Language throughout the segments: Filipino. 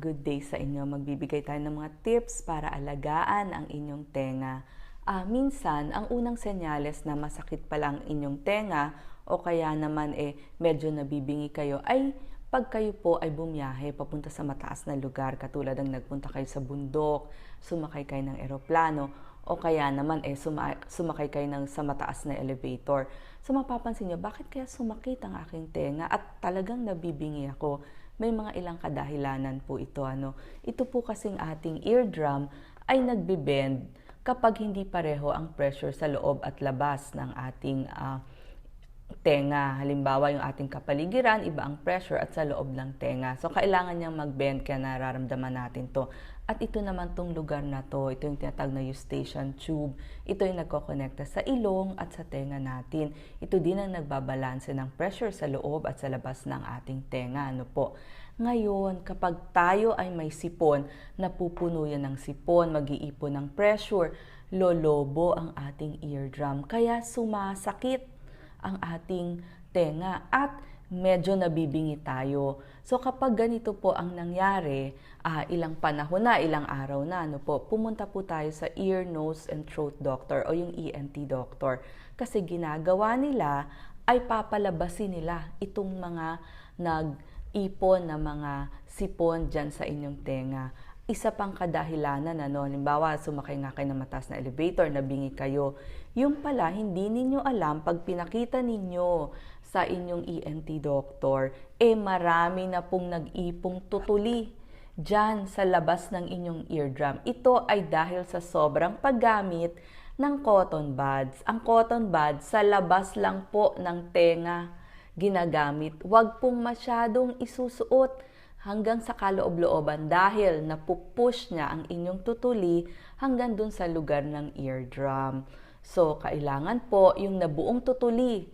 Good day sa inyo. Magbibigay tayo ng mga tips para alagaan ang inyong tenga. Ah, minsan, ang unang senyales na masakit pa lang inyong tenga o kaya naman eh medyo nabibingi kayo ay pag kayo po ay bumiyahe papunta sa mataas na lugar katulad ng nagpunta kayo sa bundok, sumakay kayo ng eroplano o kaya naman eh suma- sumakay kayo ng sa mataas na elevator. So mapapansin nyo, bakit kaya sumakit ang aking tenga at talagang nabibingi ako? May mga ilang kadahilanan po ito. Ano. Ito po kasing ating eardrum ay nagbe-bend kapag hindi pareho ang pressure sa loob at labas ng ating uh, tenga. Halimbawa, yung ating kapaligiran, iba ang pressure at sa loob ng tenga. So, kailangan niyang mag-bend kaya nararamdaman natin to. At ito naman tong lugar na to, ito yung tinatag na eustachian tube. Ito yung nagkokonekta sa ilong at sa tenga natin. Ito din ang nagbabalanse ng pressure sa loob at sa labas ng ating tenga. Ano po? Ngayon, kapag tayo ay may sipon, napupuno yan ng sipon, mag-iipon ng pressure, lolobo ang ating eardrum. Kaya sumasakit ang ating tenga at medyo nabibingi tayo. So kapag ganito po ang nangyari, uh, ilang panahon na, ilang araw na, ano po, pumunta po tayo sa ear, nose, and throat doctor o yung ENT doctor. Kasi ginagawa nila ay papalabasin nila itong mga nag-ipon na mga sipon dyan sa inyong tenga isa pang kadahilanan, ano, halimbawa sumakay nga kayo ng mataas na elevator, nabingi kayo, yung pala hindi ninyo alam pag pinakita ninyo sa inyong ENT doctor, eh marami na pong nag-ipong tutuli dyan sa labas ng inyong eardrum. Ito ay dahil sa sobrang paggamit ng cotton buds. Ang cotton buds sa labas lang po ng tenga ginagamit. Huwag pong masyadong isusuot hanggang sa kaloob-looban dahil napupush niya ang inyong tutuli hanggang dun sa lugar ng eardrum. So, kailangan po yung nabuong tutuli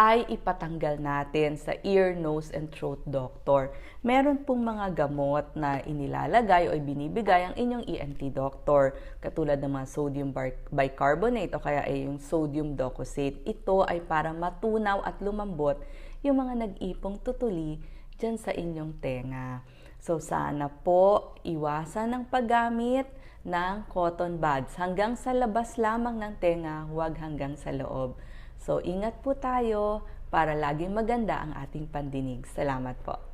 ay ipatanggal natin sa ear, nose, and throat doctor. Meron pong mga gamot na inilalagay o binibigay ang inyong ENT doctor, katulad ng mga sodium bicarbonate o kaya ay yung sodium docosate. Ito ay para matunaw at lumambot yung mga nag-ipong tutuli dyan sa inyong tenga. So sana po iwasan ang paggamit ng cotton buds hanggang sa labas lamang ng tenga, huwag hanggang sa loob. So ingat po tayo para laging maganda ang ating pandinig. Salamat po.